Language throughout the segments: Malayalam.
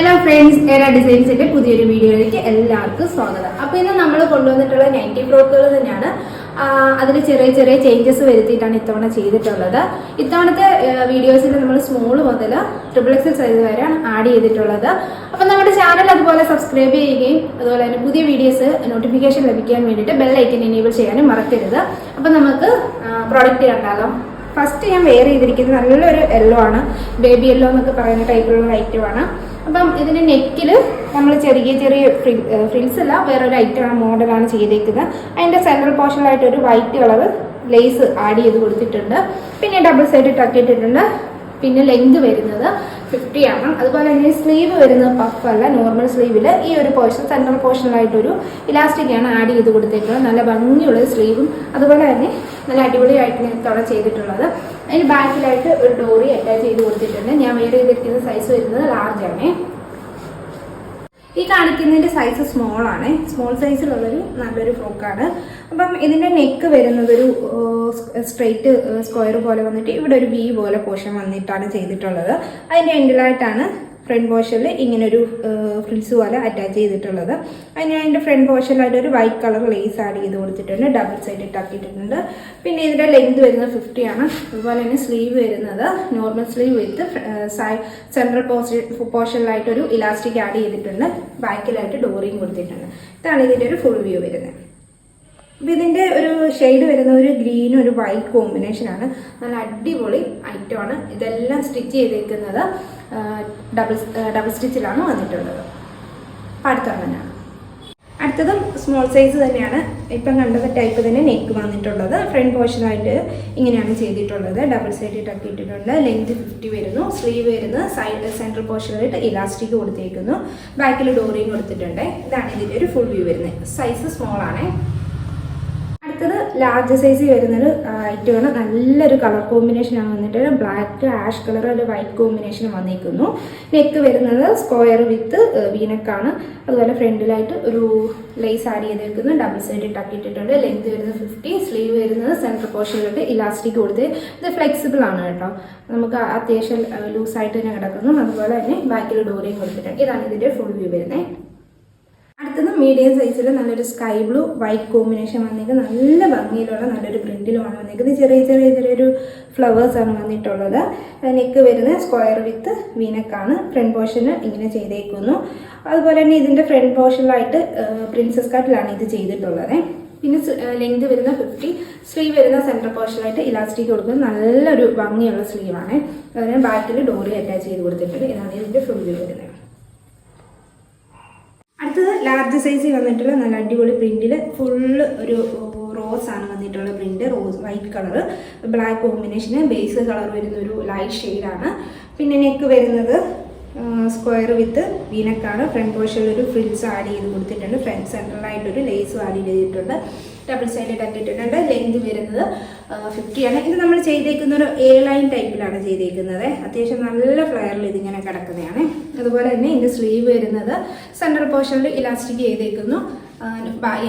ഹലോ ഫ്രണ്ട്സ് ഏറെ ഡിസൈൻസിന്റെ പുതിയൊരു വീഡിയോയിലേക്ക് എല്ലാവർക്കും സ്വാഗതം. അപ്പൊ ഇന്ന് നമ്മൾ കൊണ്ടുവന്നിട്ടുള്ള നൈന്റി ഫ്രോക്കുകൾ തന്നെയാണ്. അതിൽ ചെറിയ ചെറിയ ചേഞ്ചസ് വരുത്തിയിട്ടാണ് ഇത്തവണ ചെയ്തിട്ടുള്ളത്. ഇത്തവണത്തെ വീഡിയോസിൽ നമ്മൾ സ്മോൾ മുതൽ ട്രിപ്പിൾ എക്സൽ സൈസ് വരെയാണ് ആഡ് ചെയ്തിട്ടുള്ളത്. അപ്പൊ നമ്മുടെ ചാനൽ അതുപോലെ സബ്സ്ക്രൈബ് ചെയ്യുകയും അതുപോലെ തന്നെ പുതിയ വീഡിയോസ് നോട്ടിഫിക്കേഷൻ ലഭിക്കാൻ വേണ്ടിയിട്ട് ബെൽ ഐക്കൻ എനേബിൾ ചെയ്യാനും മറക്കരുത്. അപ്പൊ നമുക്ക് പ്രോഡക്റ്റ് കണ്ടാലോ? ഫസ്റ്റ് ഞാൻ വെയർ ചെയ്തിരിക്കുന്നത് നല്ലൊരു യെല്ലോ ആണ്. ബേബി യെല്ലോ എന്നൊക്കെ പറയുന്ന ടൈപ്പിലുള്ള ഐറ്റമാണ് അപ്പം ഇതിന് നെക്കിൽ നമ്മൾ ചെറിയ ചെറിയ ഫ്രിൽസ് അല്ല വേറൊരു ഐറ്റം മോഡലാണ് ചെയ്തേക്കുന്നത്. അതിന്റെ സെൻട്രൽ പോർഷനിലായിട്ട് ഒരു വൈറ്റ് കളർ ലേസ് ആഡ് ചെയ്ത് കൊടുത്തിട്ടുണ്ട്. പിന്നെ ഡബിൾ സൈഡ് ടക്കിട്ടിട്ടുണ്ട് പിന്നെ ലെങ്ത് വരുന്നത് ഫിഫ്റ്റി ആണ് അതുപോലെ തന്നെ സ്ലീവ് വരുന്ന പഫ് അല്ല നോർമൽ സ്ലീവിൽ ഈ ഒരു പോർഷൻ സെൻട്രൽ പോർഷനിലായിട്ടൊരു ഇലാസ്റ്റിക് ആണ് ആഡ് ചെയ്ത് കൊടുത്തേക്കുന്നത്. നല്ല ഭംഗിയുള്ള സ്ലീവും അതുപോലെ തന്നെ നല്ല അടിപൊളിയായിട്ട് ഇത്തവണ ചെയ്തിട്ടുള്ളത്. അതിന് ബാക്കിലായിട്ട് ഒരു ഡോറി അറ്റാച്ച് ചെയ്ത് കൊടുത്തിട്ടുണ്ട്. ഞാൻ വേറെ ചെയ്തിരിക്കുന്ന സൈസ് വരുന്നത് ലാർജ് ആണ്. ഈ കാണിക്കുന്നതിന്റെ സൈസ് സ്മോൾ ആണ്. സ്മോൾ സൈസിലുള്ളൊരു നല്ലൊരു ഫ്രോക്കാണ് അപ്പം ഇതിന്റെ നെക്ക് വരുന്നത് ഒരു സ്ട്രെയിറ്റ് സ്ക്വയർ പോലെ വന്നിട്ട് ഇവിടെ ഒരു വി പോലെ പോർഷൻ വന്നിട്ടാണ് ചെയ്തിട്ടുള്ളത്. അതിന്റെ എൻഡിലായിട്ടാണ് ഫ്രണ്ട് പോർഷനിൽ ഇങ്ങനെ ഒരു ഫ്രിൽസ് പോലെ അറ്റാച്ച് ചെയ്തിട്ടുള്ളത്. അതിന് അതിന്റെ ഫ്രണ്ട് പോർഷനിലായിട്ട് ഒരു വൈറ്റ് കളർ ലേസ് ആഡ് ചെയ്ത് കൊടുത്തിട്ടുണ്ട്. ഡബിൾ സൈഡ് ഇട്ടാക്കിയിട്ടുണ്ട് പിന്നെ ഇതിന്റെ ലെങ്ത് വരുന്നത് ഫിഫ്റ്റി ആണ്. അതുപോലെ തന്നെ സ്ലീവ് വരുന്നത് നോർമൽ സ്ലീവ് വിത്ത് സെൻട്രൽ പോർഷനിലായിട്ട് ഒരു ഇലാസ്റ്റിക് ആഡ് ചെയ്തിട്ടുണ്ട്. ബാക്കിലായിട്ട് ഡോറിയും കൊടുത്തിട്ടുണ്ട്. ഇതാണ് ഇതിന്റെ ഒരു ഫുൾ വ്യൂ വരുന്നത്. അപ്പോൾ ഇതിന്റെ ഒരു ഷെയ്ഡ് വരുന്ന ഒരു ഗ്രീനും ഒരു വൈറ്റ് കോമ്പിനേഷനാണ് നല്ല അടിപൊളി ഐറ്റമാണ് ഇതെല്ലാം സ്റ്റിച്ച് ചെയ്തേക്കുന്നത്. ഡബിൾ ഡബിൾ സ്റ്റിച്ചിലാണ് വന്നിട്ടുള്ളത്. അപ്പം അടുത്ത തന്നെയാണ് അടുത്തതും സ്മോൾ സൈസ് തന്നെയാണ്. ഇപ്പം കണ്ടത് ടൈപ്പ് തന്നെ നെക്ക് വന്നിട്ടുള്ളത്. ഫ്രണ്ട് പോർഷനായിട്ട് ഇങ്ങനെയാണ് ചെയ്തിട്ടുള്ളത്. ഡബിൾ സൈഡ് ടക്ക് ഇട്ടിട്ടുണ്ട്. ലെങ്ത് ഫിഫ്റ്റി വരുന്നു. സ്ലീവ് വരുന്നത് സൈഡ് സെൻട്രൽ പോർഷനായിട്ട് ഇലാസ്റ്റിക് കൊടുത്തേക്കുന്നു. ബാക്കിൽ ഡോറിയും കൊടുത്തിട്ടുണ്ട്. ഇതാണ് ഇതിന്റെ ഒരു ഫുൾ വ്യൂ വരുന്നത്. സൈസ് സ്മോൾ അടുത്തത് ലാർജ് സൈസിൽ വരുന്നൊരു ഐറ്റമാണ് നല്ലൊരു കളർ കോമ്പിനേഷനാണ് വന്നിട്ട് ബ്ലാക്ക് ആഷ് കളർ ഒരു വൈറ്റ് കോമ്പിനേഷൻ വന്നിരിക്കുന്നു. നെക്ക് വരുന്നത് സ്ക്വയർ വിത്ത് വീനക്കാണ് അതുപോലെ ഫ്രണ്ടിലായിട്ട് ഒരു ലേസ് ആഡ് ചെയ്തിരിക്കുന്നു ഡബിൾ സൈഡ് ടക്കിട്ടിട്ടുണ്ട് ലെങ്ത് വരുന്നത് ഫിഫ്റ്റി സ്ലീവ് വരുന്നത് സെൻട്രൽ പോർഷനിലോട്ട് ഇലാസ്റ്റിക് കൊടുത്ത് ഇത് ഫ്ലെക്സിബിൾ ആണ് കേട്ടോ. നമുക്ക് അത്യാവശ്യം ലൂസായിട്ട് തന്നെ കിടക്കുന്നു. അതുപോലെ തന്നെ ബാക്കിൽ ഡോറിയും കൊടുത്തിട്ടുണ്ട്. ഇതാണ് ഇതിന്റെ ഫുൾ വ്യൂ വരുന്നത് മീഡിയം സൈസിൽ നല്ലൊരു സ്കൈ ബ്ലൂ വൈറ്റ് കോമ്പിനേഷൻ വന്നിരിക്കുന്നത് നല്ല ഭംഗിയിലുള്ള നല്ലൊരു പ്രിന്റിലുമാണ് വന്നിരിക്കുന്നത് ചെറിയ ചെറിയ ചെറിയൊരു ഫ്ലവേഴ്സ് ആണ് വന്നിട്ടുള്ളത്. നെക്ക് വരുന്ന സ്ക്വയർ വിത്ത് വീനക്കാണ് ഫ്രണ്ട് പോർഷന് ഇങ്ങനെ ചെയ്തേക്കുന്നു. അതുപോലെ തന്നെ ഇതിന്റെ ഫ്രണ്ട് പോർഷനിലായിട്ട് പ്രിൻസസ് കട്ടിലാണ് ഇത് ചെയ്തിട്ടുള്ളത്. പിന്നെ ലെങ്ത് വരുന്ന ഫിഫ്റ്റി സ്ലീവ് വരുന്ന സെൻട്രൽ പോർഷനായിട്ട് ഇലാസ്റ്റിക് കൊടുക്കുന്നത് നല്ലൊരു ഭംഗിയുള്ള സ്ലീവാണ് അതുപോലെ ബാക്കിൽ ഡോറി അറ്റാച്ച് ചെയ്ത് കൊടുത്തിട്ടുണ്ട്. ഇതാണ് ഇതിന്റെ ഫുൾ വ്യൂ വരുന്നത്. അടുത്തത് ലാർജ് സൈസിൽ വന്നിട്ടുള്ള നല്ല അടിപൊളി പ്രിന്റിൽ ഫുള്ള് ഒരു റോസ് ആണ് വന്നിട്ടുള്ള print rose white colour black കോമ്പിനേഷന് ബേസ് കളർ വരുന്ന ഒരു ലൈറ്റ് ഷെയ്ഡാണ് പിന്നെ നെക്ക് വരുന്നത് സ്ക്വയർ വിത്ത് വീനക്കാണ് ഫ്രണ്ട് പോർഷനിൽ ഒരു ഫ്രിൽസ് ആഡ് ചെയ്ത് കൊടുത്തിട്ടുണ്ട്. ഫ്രണ്ട് സെൻട്രലായിട്ടൊരു ലേസും ആഡ് ചെയ്തിട്ടുണ്ട്. ഡബിൾ സൈഡ് കട്ടിട്ടുണ്ട് ലെങ്ത് വരുന്നത് ഫിഫ്റ്റി ആണ്. ഇത് നമ്മൾ ചെയ്തേക്കുന്ന ഒരു എ ലൈൻ ടൈപ്പിലാണ് ചെയ്തേക്കുന്നത്. അത്യാവശ്യം നല്ല ഫ്ലയറിൽ ഇതിങ്ങനെ കിടക്കുന്നതാണ്. അതുപോലെ തന്നെ ഇതിന്റെ സ്ലീവ് വരുന്നത് സെൻട്രൽ പോർഷനിൽ ഇലാസ്റ്റിക് ചെയ്തേക്കുന്നു.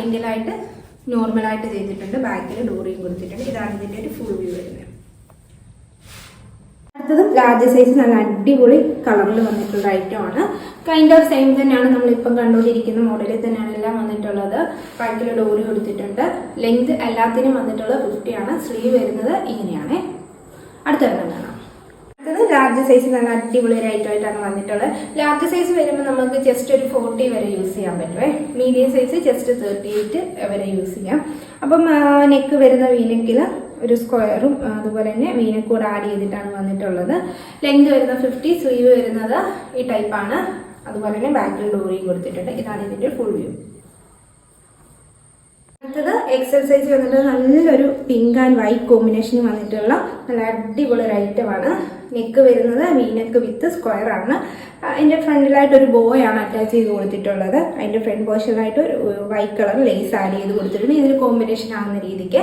എൻഡിലായിട്ട് നോർമലായിട്ട് ചെയ്തിട്ടുണ്ട്. ബാക്കിൽ ഡോറിയും കൊടുത്തിട്ടുണ്ട്. ഇതാണ് ഇതിന്റെ ഒരു ഫുൾ വ്യൂ വരുന്നത്. അടുത്തതും ലാർജ് സൈസ് നല്ല അടിപൊളി കളറിൽ വന്നിട്ടുള്ള ഐറ്റമാണ് കൈൻഡ് ഓഫ് സെയിം തന്നെയാണ് നമ്മളിപ്പം കണ്ടുകൊണ്ടിരിക്കുന്ന മോഡലിൽ തന്നെയാണ് എല്ലാം വന്നിട്ടുള്ളത്. ബാക്കിൽ ഡോറി കൊടുത്തിട്ടുണ്ട്. ലെങ്ത് എല്ലാത്തിനും വന്നിട്ടുള്ളത് ഫിഫ്റ്റിയാണ് സ്ലീവ് വരുന്നത് ഇങ്ങനെയാണ്. അടുത്ത കാണാം. അടുത്തത് ലാർജ് സൈസ് നല്ല അടിപൊളി ആയിട്ടാണ് വന്നിട്ടുള്ളത്. ലാർജ് സൈസ് വരുമ്പോൾ നമുക്ക് ജസ്റ്റ് ഒരു ഫോർട്ടി വരെ യൂസ് ചെയ്യാൻ പറ്റുമേ medium size just thirty eight വരെ യൂസ് ചെയ്യാം. അപ്പം നെക്ക് വരുന്ന വീനെക്കിൽ ഒരു സ്ക്വയറും അതുപോലെ തന്നെ വീനെക്കൂടെ ആഡ് ചെയ്തിട്ടാണ് വന്നിട്ടുള്ളത്. ലെങ്ത് വരുന്ന ഫിഫ്റ്റി സ്ലീവ് വരുന്നത് ഈ ടൈപ്പാണ് അതുപോലെ തന്നെ ബാക്കിൽ ഡോറിയും കൊടുത്തിട്ടുണ്ട്. ഇതാണ് ഇതിന്റെ ഫുൾ വ്യൂ അടുത്തത് എക്സർസൈസ് വന്നിട്ട് നല്ലൊരു പിങ്ക് ആൻഡ് വൈറ്റ് കോമ്പിനേഷൻ വന്നിട്ടുള്ള നല്ല അടിപൊളി ഒരു ഐറ്റമാണ് നെക്ക് വരുന്നത് വീനെക്ക് വിത്ത് സ്ക്വയർ ആണ്. അതിന്റെ ഫ്രണ്ടിലായിട്ട് ഒരു ബോയാണ് അറ്റാച്ച് ചെയ്ത് കൊടുത്തിട്ടുള്ളത്. അതിന്റെ ഫ്രണ്ട് പോർഷനായിട്ട് ഒരു വൈറ്റ് കളർ ലേസ് ആഡ് ചെയ്ത് കൊടുത്തിട്ടുണ്ട്. ഇതൊരു കോമ്പിനേഷൻ ആകുന്ന രീതിക്ക്.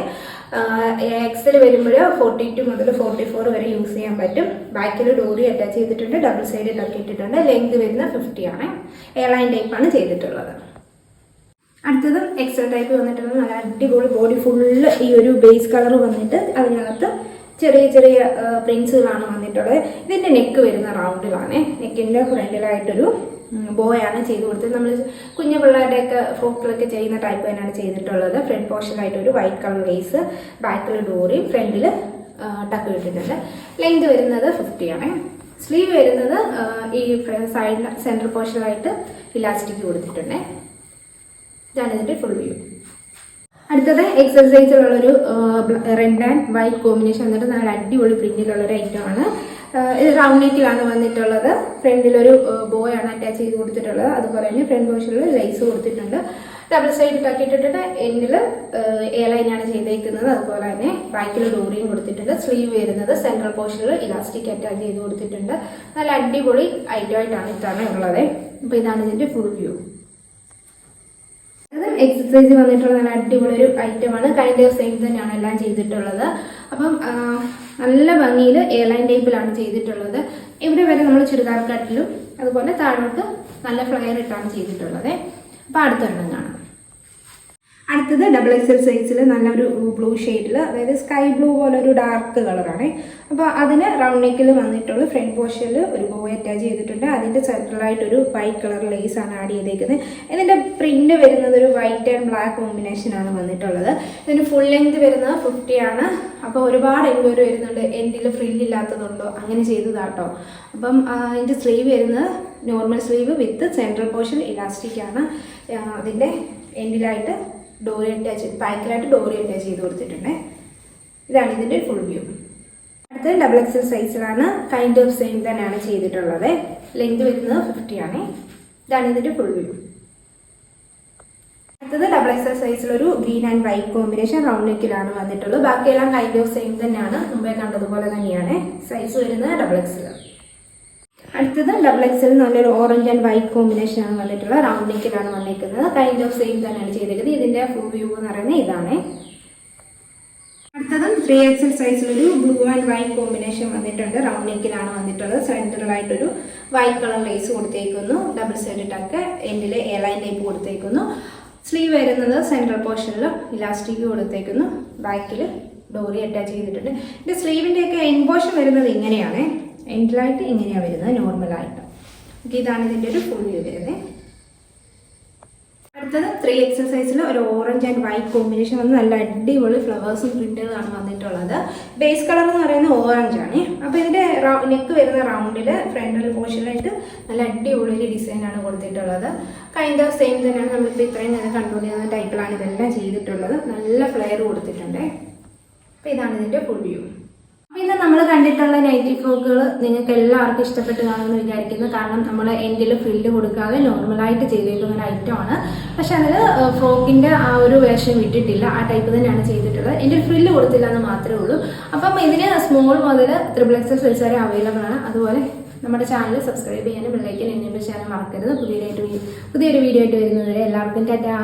എക്സൽ വരുമ്പോൾ ഫോർട്ടി ടു മുതൽ ഫോർട്ടി ഫോർ വരെ യൂസ് ചെയ്യാൻ പറ്റും. ബാക്കിൽ ഡോറി അറ്റാച്ച് ചെയ്തിട്ടുണ്ട് ഡബിൾ സൈഡ് ഇട്ടിട്ടുണ്ട്. ലെങ്ത് വരുന്ന ഫിഫ്റ്റി ആണ്. എയർലൈൻ ടൈപ്പാണ് ചെയ്തിട്ടുള്ളത്. അടുത്തത് എക്സൽ ടൈപ്പ് വന്നിട്ടുള്ളത് നല്ല അടിപൊളി ബോഡി ഫുള്ള് ഈ ഒരു ബേസ് കളർ വന്നിട്ട് അതിനകത്ത് ചെറിയ ചെറിയ പ്രിൻസുകളാണ് വന്നിട്ടുള്ളത്. ഇതിന്റെ നെക്ക് വരുന്ന റൗണ്ടിലാണ് നെക്കിന്റെ ഫ്രണ്ടിലായിട്ടൊരു ബോയാണ് ചെയ്ത് കൊടുത്തത്. നമ്മൾ കുഞ്ഞു പിള്ളേരുടെയൊക്കെ ഫ്രോക്കിലൊക്കെ ചെയ്യുന്ന ടൈപ്പ് തന്നെയാണ് ചെയ്തിട്ടുള്ളത്. ഫ്രണ്ട് പോർഷനായിട്ട് ഒരു വൈറ്റ് കളർ ലേസ് ബാക്കിൽ ഡോറിയും ഫ്രണ്ടിൽ ടക്ക് ഇട്ടിട്ടുണ്ട്. ലെങ്ത് വരുന്നത് ഫിഫ്റ്റി ആണ്. സ്ലീവ് വരുന്നത് ഈ സൈഡ് സെൻട്രൽ പോർഷനായിട്ട് ഇലാസ്റ്റിക് കൊടുത്തിട്ടുണ്ട്. ഇതാണ് ഇതിന്റെ ഫുൾ വ്യൂ അടുത്തത് എക്സസൈസിലുള്ളൊരു റെഡ് ആൻഡ് വൈറ്റ് കോമ്പിനേഷൻ എന്നിട്ട് നല്ല അടിപൊളി പ്രിന്റിലുള്ളൊരു ഐറ്റമാണ് ഇത് റൗണ്ട് നെക്കിലാണ് വന്നിട്ടുള്ളത്. ഫ്രണ്ടിലൊരു ബോയ് ആണ് അറ്റാച്ച് ചെയ്ത് കൊടുത്തിട്ടുള്ളത്. അതുപോലെ തന്നെ ഫ്രണ്ട് പോർഷനിൽ ലൈസ് കൊടുത്തിട്ടുണ്ട്. ഡബിൾ സൈഡ് കട്ടിട്ടിട്ട് എൻഡിൽ എ ലൈനാണ് ചെയ്തേക്കുന്നത്. അതുപോലെ തന്നെ ബാക്കിൽ ഡോറിയും കൊടുത്തിട്ടുണ്ട്. സ്ലീവ് വരുന്നത് സെൻട്രൽ പോർഷനിൽ ഇലാസ്റ്റിക് അറ്റാച്ച് ചെയ്ത് കൊടുത്തിട്ടുണ്ട്. നല്ല അടിപൊളി ഐറ്റമായിട്ടാണ് ഇട്ടാണ് ഉള്ളത്. അപ്പോൾ ഇതാണ് ഇതിന്റെ ഫുൾ വ്യൂ എക്സസൈസ് വന്നിട്ടുള്ള നല്ല അടിപൊളി ഒരു ഐറ്റമാണ് കഴിഞ്ഞ ദിവസം തന്നെയാണ് എല്ലാം ചെയ്തിട്ടുള്ളത്. അപ്പം നല്ല ഭംഗിയിൽ എയർലൈൻ ടൈപ്പിലാണ് ചെയ്തിട്ടുള്ളത്. ഇവിടെ വരെ നമ്മൾ ചുരിദാർ കട്ടിലും അതുപോലെ താഴോട്ട് നല്ല ഫ്ലയർ ഇട്ടാണ് ചെയ്തിട്ടുള്ളത്. അപ്പോൾ അടുത്തൊരെണ്ണം കാണാം. അടുത്തത് ഡബിൾ എൽ സൈസിൽ നല്ലൊരു ബ്ലൂ ഷെയ്ഡിൽ അതായത് സ്കൈ ബ്ലൂ പോലെ ഒരു ഡാർക്ക് കളറാണ് അപ്പോൾ അതിന് റൗണ്ട് നെക്കിൽ വന്നിട്ടുള്ള ഫ്രണ്ട് പോർഷനിൽ ഒരു ബോ അറ്റാച്ച് ചെയ്തിട്ടുണ്ട്. അതിന്റെ സെൻട്രലായിട്ടൊരു വൈറ്റ് കളർ ലേസ് ആണ് ആഡ് ചെയ്തേക്കുന്നത്. ഇതിന്റെ പ്രിന്റ് വരുന്നത് ഒരു വൈറ്റ് ആൻഡ് ബ്ലാക്ക് കോമ്പിനേഷൻ ആണ് വന്നിട്ടുള്ളത്. ഇതിന് ഫുൾ ലെങ്ത് വരുന്നത് ഫിഫ്റ്റി ആണ്. അപ്പോൾ ഒരുപാട് എൻക്വയറി വരുന്നുണ്ട്. എൻഡിൽ ഫ്രില്ല് ഇല്ലാത്തതുണ്ടോ? അങ്ങനെ ചെയ്തതാട്ടോ. അപ്പം അതിന്റെ സ്ലീവ് വരുന്നത് normal sleeve with central portion elastic ആണ്. അതിന്റെ എൻഡിലായിട്ട് ഡോറി അറ്റാച്ച് പാക്കിലായിട്ട് ഡോറി അറ്റാച്ച് ചെയ്ത് കൊടുത്തിട്ടുണ്ട്. ഇതാണ് ഇതിന്റെ ഫുൾ വ്യൂ അടുത്ത ഡബിൾ എക്സൽ സൈസിലാണ് കൈൻഡ് ഓഫ് സെയിം തന്നെയാണ് ചെയ്തിട്ടുള്ളത്. ലെങ്ത് വരുന്നത് ഫിഫ്റ്റി ആണ്. ഇതാണ് ഇതിന്റെ ഫുൾ വ്യൂ അടുത്തത് double XL സൈസിലൊരു green and white combination round നെക്കിലാണ് വന്നിട്ടുള്ളത്. ബാക്കിയെല്ലാം കൈൻഡ് ഓഫ് സെയിം തന്നെയാണ്. മുമ്പേ കണ്ടതുപോലെ തന്നെയാണ്. സൈസ് വരുന്നത് ഡബിൾ എക്സൽ അടുത്തത് ഡബിൾ എക്സൽ നല്ലൊരു ഓറഞ്ച് ആൻഡ് വൈറ്റ് കോമ്പിനേഷൻ ആണ് വന്നിട്ടുള്ളത് റൗണ്ട് നെക്കിലാണ് വന്നിരിക്കുന്നത്. കൈൻഡ് ഓഫ് സെയിം തന്നെയാണ് ചെയ്തിരിക്കുന്നത്. ഇതിന്റെ ഫുൾ വ്യൂ എന്ന് പറയുന്നത് ഇതാണ്. അടുത്തതും ത്രീ എക്സൽ സൈസിലൊരു ബ്ലൂ ആൻഡ് വൈറ്റ് കോമ്പിനേഷൻ വന്നിട്ടുണ്ട്. റൗണ്ട് നെക്കിലാണ് വന്നിട്ടുള്ളത്. സെൻട്രലായിട്ടൊരു വൈറ്റ് കളർ ലേസ് കൊടുത്തേക്കുന്നു. ഡബിൾ സൈഡ് ടക്ക് എൻഡിൽ എ ലൈൻ ടൈപ്പ് കൊടുത്തേക്കുന്നു. സ്ലീവ് വരുന്നത് സെൻട്രൽ പോർഷനിൽ ഇലാസ്റ്റിക് കൊടുത്തേക്കുന്നു. ബാക്കിൽ ഡോറി അറ്റാച്ച് ചെയ്തിട്ടുണ്ട്. ഇതിന്റെ സ്ലീവിന്റെയൊക്കെ എൻ പോർഷൻ വരുന്നത് ഇങ്ങനെയാണ്. എൻഡിലായിട്ട് ഇങ്ങനെയാണ് വരുന്നത് നോർമലായിട്ട് ഓക്കെ ഇതാണ് ഇതിന്റെ ഒരു ഫുൾ വരുന്നത് അടുത്തത് ത്രീ എക്സസൈസിൽ ഒരു ഓറഞ്ച് ആൻഡ് വൈറ്റ് കോമ്പിനേഷൻ വന്ന് നല്ല അടിപൊളി ഫ്ലവേഴ്സും പ്രിന്റുകളാണ് വന്നിട്ടുള്ളത്. ബേസ് കളർ എന്ന് പറയുന്നത് ഓറഞ്ച് ആണ്. അപ്പോൾ ഇതിന്റെ നെക്ക് വരുന്ന റൗണ്ടിൽ ഫ്രണ്ടൽ പോർഷനായിട്ട് നല്ല അടിപൊളി ഒരു ഡിസൈനാണ് കൊടുത്തിട്ടുള്ളത്. കൈൻഡ് ഓഫ് സെയിം തന്നെയാണ് നമ്മളിപ്പോൾ ഇത്രയും നേരം ചെയ്യുന്ന ടൈപ്പിലാണ് ഇതെല്ലാം ചെയ്തിട്ടുള്ളത്. നല്ല ഫ്ലെയർ കൊടുത്തിട്ടുണ്ട്. അപ്പോൾ ഇതാണ് ഇതിന്റെ ഫുൾ വ്യൂ ഇത് നമ്മൾ കണ്ടിട്ടുള്ള നൈറ്റി ഫ്രോക്കുകൾ നിങ്ങൾക്ക് എല്ലാവർക്കും ഇഷ്ടപ്പെട്ട് കാണുമെന്ന് വിചാരിക്കുന്നു. കാരണം നമ്മൾ എൻഡിൽ ഫ്രില്ല് കൊടുക്കാതെ നോർമലായിട്ട് ചെയ്തേക്കുന്ന ഒരു ആണ്. പക്ഷെ അതിൽ ഫ്രോക്കിന്റെ ആ ഒരു വേഷം വിട്ടിട്ടില്ല. ആ ടൈപ്പ് തന്നെയാണ് ചെയ്തിട്ടുള്ളത്. എന്റെ ഫ്രില്ല് കൊടുത്തില്ല എന്ന് മാത്രമേ ഉള്ളൂ. അപ്പം ഇതിന് സ്മോൾ മുതൽ ത്രിബിൾ എക്സൽ സൈസ് വരെ അവൈലബിൾ ആണ്. അതുപോലെ നമ്മുടെ ചാനൽ സബ്സ്ക്രൈബ് ചെയ്യാനും ബെല്ലൈക്കൻ എന്നെ ചെയ്യാനും മറക്കരുത്. പുതിയതായിട്ട് പുതിയൊരു വീഡിയോ ആയിട്ട് വരുന്നതുവരെ എല്ലാവർക്കും ടാറ്റാ.